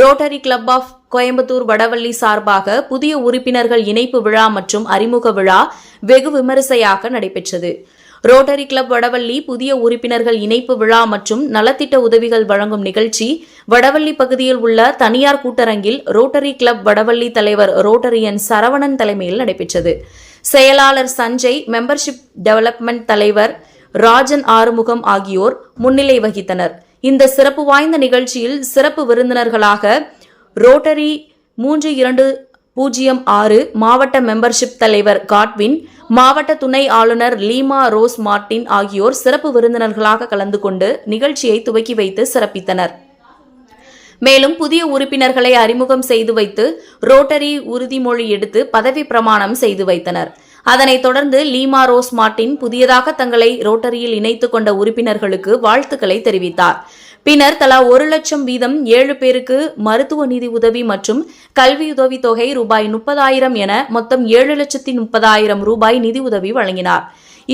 Rotary club of Coimbatore Vadavalli சார்பாக புதிய உறுப்பினர்கள் இணைப்பு விழா மற்றும் அறிமுக விழா வெகு விமரிசையாக நடைபெற்றது. ரோட்டரி கிளப் வடவள்ளி புதிய உறுப்பினர்கள் இணைப்பு விழா மற்றும் நலத்திட்ட உதவிகள் வழங்கும் நிகழ்ச்சி வடவள்ளி பகுதியில் உள்ள தனியார் கூட்டரங்கில் ரோட்டரி கிளப் வடவள்ளி தலைவர் ரோட்டரியன் சரவணன் தலைமையில் நடைபெற்றது. செயலாளர் சஞ்சய் மெம்பர்ஷிப் டெவலப்மெண்ட் தலைவர் ராஜன் ஆறுமுகம் ஆகியோர் முன்னிலை வகித்தனர். இந்த சிறப்பு வாய்ந்த நிகழ்ச்சியில் சிறப்பு விருந்தினர்களாக ரோட்டரி மூன்று இரண்டு பூஜ்ஜியம் ஆறு மாவட்ட மெம்பர்ஷிப் தலைவர் காட்வின் மாவட்ட துணை ஆளுநர் லீமா ரோஸ் மார்டின் ஆகியோர் சிறப்பு விருந்தினர்களாக கலந்து கொண்டு நிகழ்ச்சியை துவக்கி வைத்து சிறப்பித்தனர். மேலும் புதிய உறுப்பினர்களை அறிமுகம் செய்து வைத்து ரோட்டரி உறுதிமொழி எடுத்து பதவி பிரமாணம் செய்து வைத்தனர். அதனைத் தொடர்ந்து லீமா ரோஸ் மார்டின் புதியதாக தங்களை ரோட்டரியில் இணைத்துக் கொண்ட உறுப்பினர்களுக்கு வாழ்த்துக்களை தெரிவித்தார். பின்னர் தலா ஒரு லட்சம் வீதம் ஏழு பேருக்கு மருத்துவ நிதி உதவி மற்றும் கல்வியுதவி தொகை ரூபாய் முப்பதாயிரம் என மொத்தம் ஏழு லட்சத்தி முப்பதாயிரம் ரூபாய் நிதி உதவி வழங்கினார்.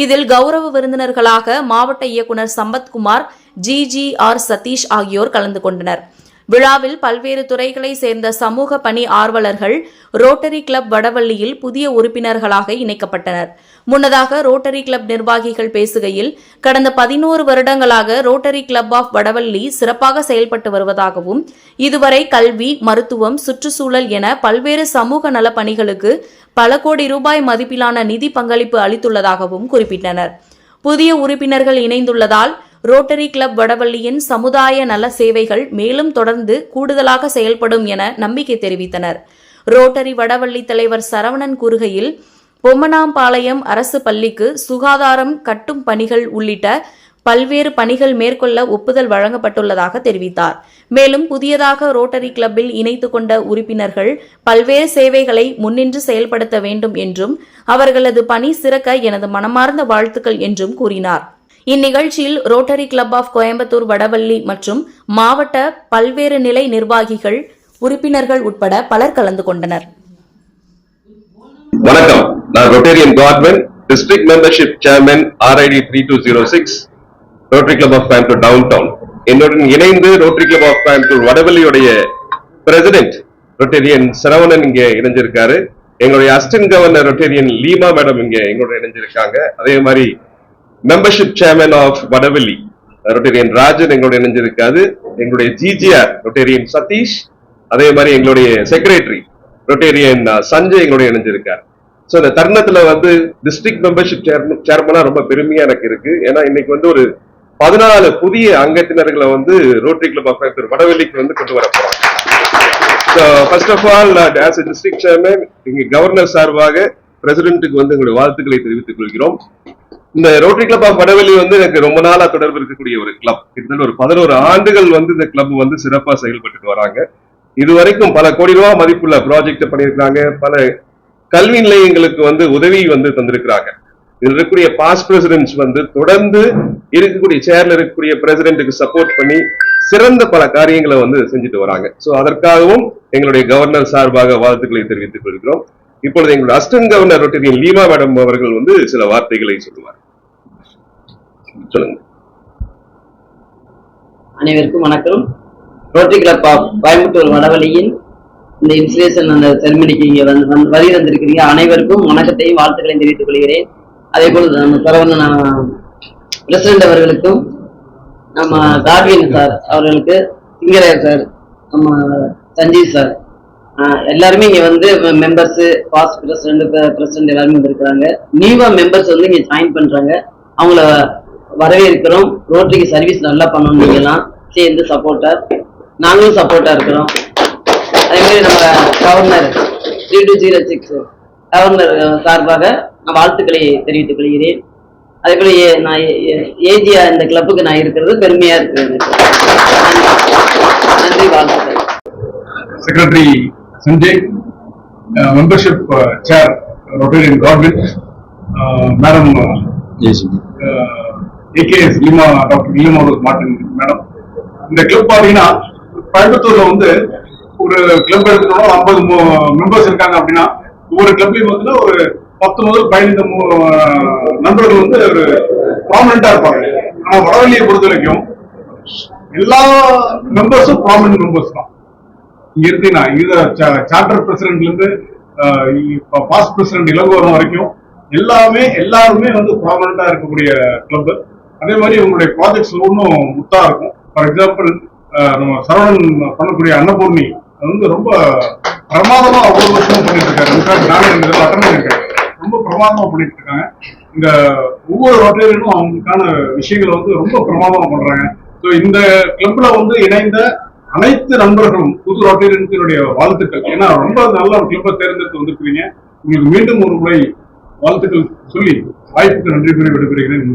இதில் கௌரவ விருந்தினர்களாக மாவட்ட இயக்குநர் Sampathkumar G G R Sathish ஆகியோர் கலந்து கொண்டனர். விழாவில் பல்வேறு துறைகளை சேர்ந்த சமூக பணி ஆர்வலர்கள் ரோட்டரி கிளப் வடவள்ளியில் புதிய உறுப்பினர்களாக இணைக்கப்பட்டனர். முன்னதாக ரோட்டரி கிளப் நிர்வாகிகள் பேசுகையில் கடந்த பதினோரு வருடங்களாக ரோட்டரி கிளப் ஆஃப் வடவள்ளி சிறப்பாக செயல்பட்டு வருவதாகவும் இதுவரை கல்வி மருத்துவம் சுற்றுச்சூழல் என பல்வேறு சமூக நல பணிகளுக்கு பல கோடி ரூபாய் மதிப்பிலான நிதி பங்களிப்பு அளித்துள்ளதாகவும் குறிப்பிட்டனர். புதிய உறுப்பினர்கள் இணைந்துள்ளதால் ரோட்டரி கிளப் வடவள்ளியின் சமுதாய நல சேவைகள் மேலும் தொடர்ந்து கூடுதலாக செயல்படும் என நம்பிக்கை தெரிவித்தனர். ரோட்டரி வடவள்ளி தலைவர் சரவணன் கூறுகையில் பொம்மனாம்பாளையம் அரசு பள்ளிக்கு சுகாதாரம் கட்டும் பணிகள் உள்ளிட்ட பல்வேறு பணிகள் மேற்கொள்ள ஒப்புதல் வழங்கப்பட்டுள்ளதாக தெரிவித்தார். மேலும் புதியதாக ரோட்டரி கிளப்பில் இணைத்துக் கொண்ட உறுப்பினர்கள் பல்வேறு சேவைகளை முன்னின்று செயல்படுத்த வேண்டும் என்றும் அவர்களது பணி சிறக்க எனது மனமார்ந்த வாழ்த்துக்கள் என்றும் கூறினார். இந்நிகழ்ச்சியில் rotary club of Coimbatore Vadavalli மற்றும் மாவட்ட பல்வேறு நிலை நிர்வாகிகள் உறுப்பினர்கள் உட்பட பலர் கலந்து கொண்டனர். வணக்கம். நான் Rotarian Godwin district membership chairman RID three two zero six rotary club of Coimbatore town town என்னுடன் இணைந்து ரோட்டரி கிளப் ஆஃப் கோயம்புத்தூர் வடவள்ளியுடைய பிரசிடென்ட் ரொட்டேரியன் சரவணன் இங்கே இணைஞ்சிருக்காரு. எங்களுடைய assistant governor Rotarian Leema madam இங்க எங்களோட இணைஞ்சிருக்காங்க. அதே மாதிரி membership chairman of Vadavalli Rotarian Rajan எங்களோட இணைஞ்சிருக்காது எங்களுடைய ஜிஜிஆர் ரொட்டேரியன் சதீஷ் அதே மாதிரி எங்களுடைய செக்ரட்டரி ரொட்டேரியன் சஞ்சய் எங்களோட இணைஞ்சிருக்கார் சோ இந்த தருணத்துல வந்து டிஸ்ட்ரிக்ட் மெம்பர்ஷிப் சேர்மனா ரொம்ப பெருமையா எனக்கு இருக்கு. ஏன்னா இன்னைக்கு வந்து ஒரு பதினாலு புதிய அங்கத்தினர்களை வந்து ரோட்டரி கிளப் ஆஃப் கோயம்புத்தூர் வடவெளிக்கு வந்து கொண்டு வர போறாங்க. First of all as district chairman இங்க கவர்னர் சார்பாக பிரசிடென்ட்டுக்கு வந்து எங்களுடைய வாழ்த்துக்களை தெரிவித்துக் கொள்கிறோம். இந்த ரோட்டரி கிளப் ஆஃப் வடவெளி வந்து எனக்கு ரொம்ப நாளா தொடர்பு இருக்கக்கூடிய ஒரு கிளப் கிட்டத்தட்ட ஒரு பதினோரு ஆண்டுகள் வந்து இந்த கிளப் வந்து சிறப்பா செயல்பட்டு வராங்க. இதுவரைக்கும் பல கோடி ரூபாய் மதிப்புள்ள ப்ராஜெக்ட் பண்ணியிருக்காங்க பல கல்வி நிலையங்களுக்கு வந்து உதவி வந்து தந்திருக்கிறாங்க. இதில் இருக்கக்கூடிய பாஸ்ட் பிரசிடென்ட்ஸ் வந்து தொடர்ந்து இருக்கக்கூடிய சேர்ல இருக்கக்கூடிய பிரசிடென்ட்டுக்கு சப்போர்ட் பண்ணி சிறந்த பல காரியங்களை வந்து செஞ்சுட்டு வராங்க. சோ அதற்காகவும் எங்களுடைய கவர்னர் சார்பாக வாழ்த்துக்களை தெரிவித்துக் கொள்கிறோம். இப்பொழுது எங்களுடைய assistant governor Rotarian Leema madam அவர்கள் வந்து சில வார்த்தைகளை சொல்லுவார். சொல்லுங்க. அனைவருக்கும் வணக்கம். ரோட்டரி கிளப் ஆஃப் கோயம்புத்தூர் வடவழியின் இந்த இன்ஸ்பிரேஷன் அந்த செரமனிக்கு இங்கே வந்து வழி வந்திருக்கிறீங்க அனைவருக்கும் வணக்கத்தையும் வாழ்த்துக்களையும் தெரிவித்துக் கொள்கிறேன். அதே போல் நம்ம சரவணன் பிரசிடண்ட் அவர்களுக்கும் நம்ம கார்வின் சார் அவர்களுக்கு சிங்கராயர் சார் நம்ம சஞ்சீவ் சார் ஆஹ் எல்லாருமே இங்க வந்து மெம்பர்ஸ் பாஸ்ட் பிரசிடண்ட் பிரசிடண்ட் எல்லாருமே வந்திருக்கிறாங்க. நியூவா மெம்பர்ஸ் வந்து இங்க ஜாயின் பண்றாங்க. அவங்கள வரவேற்கிறோம். ரோட்டரிக்கு சர்வீஸ் நல்லா பண்ணணும் நீங்கலாம் சேர்ந்து சப்போர்ட்டர் நாங்களும் சப்போர்ட்டா இருக்கிறோம். அதே மாதிரி நம்ம governor three two zero six governor சார்பாக நான் வாழ்த்துக்களை தெரிவித்துக் கொள்கிறேன். அதே போல ஏ- நான் ஏஜியா இந்த கிளப்புக்கு நான் இருக்கிறது பெருமையா இருக்கிறது. நன்றி வாழ்த்துக்கள். Secretary Sanjay, uh, membership uh, chair Rotarian AKS Leema doctor uh, uh, madam இந்த கிளப் பாத்தீங்கன்னா கோயம்புத்தூர்ல வந்து ஒரு கிளப் எடுத்துட்டோம் ஐம்பது மெம்பர்ஸ் இருக்காங்க அப்படின்னா ஒவ்வொரு கிளப்லயும் வந்து ஒரு பத்து முதல் பதினைந்து நண்பர்கள் வந்து ஒரு ப்ராமினண்டா இருப்பாங்க. ஆனா வடவள்ளியை பொறுத்த வரைக்கும் எல்லா மெம்பர்ஸும் ப்ராமினன்ட் மெம்பர்ஸ் தான். இங்க இருந்து இது சார்ட்டர் பிரசிடென்ட்ல இருந்து பாஸ்ட் பிரசிடென்ட் இளங்கோவன் வரைக்கும் எல்லாமே எல்லாருமே வந்து ப்ராமினண்டா இருக்கக்கூடிய கிளப் அதே மாதிரி உங்களுடைய ப்ராஜெக்ட்ஸ் ஒன்றும் முத்தா இருக்கும். ஃபார் எக்ஸாம்பிள் நம்ம சரவணன் பண்ணக்கூடிய அன்னபூர்ணி அது வந்து ரொம்ப பிரமாதமா ஒவ்வொரு வருஷமும் பண்ணிட்டு இருக்காரு. இன்ஃபேக்ட் நானே இந்த அட்டன் பண்ணியிருக்கேன். ரொம்ப பிரமாதமா பண்ணிட்டு இருக்காங்க. இந்த ஒவ்வொரு ஹோட்டலிலும் அவங்களுக்கான விஷயங்களை வந்து ரொம்ப பிரமாதமா பண்றாங்க. ஸோ இந்த கிளப்ல வந்து இணைந்த அனைத்து நண்பர்களும் புது ரோட்டரியன்ஸினுடைய வாழ்த்துக்கள். ஏன்னா ரொம்ப நல்ல ஒரு கிளப்பை தேர்ந்தெடுத்து வந்திருக்கிறீங்க. உங்களுக்கு மீண்டும் ஒரு முறை வாழ்த்துக்கள் சொல்லி வாய்ப்புக்கு நன்றி கூறி விடைபெறுகிறேன்.